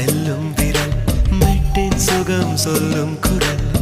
வெல்லும் விரல் மெட்டின் சுகம் சொல்லும் குரல்.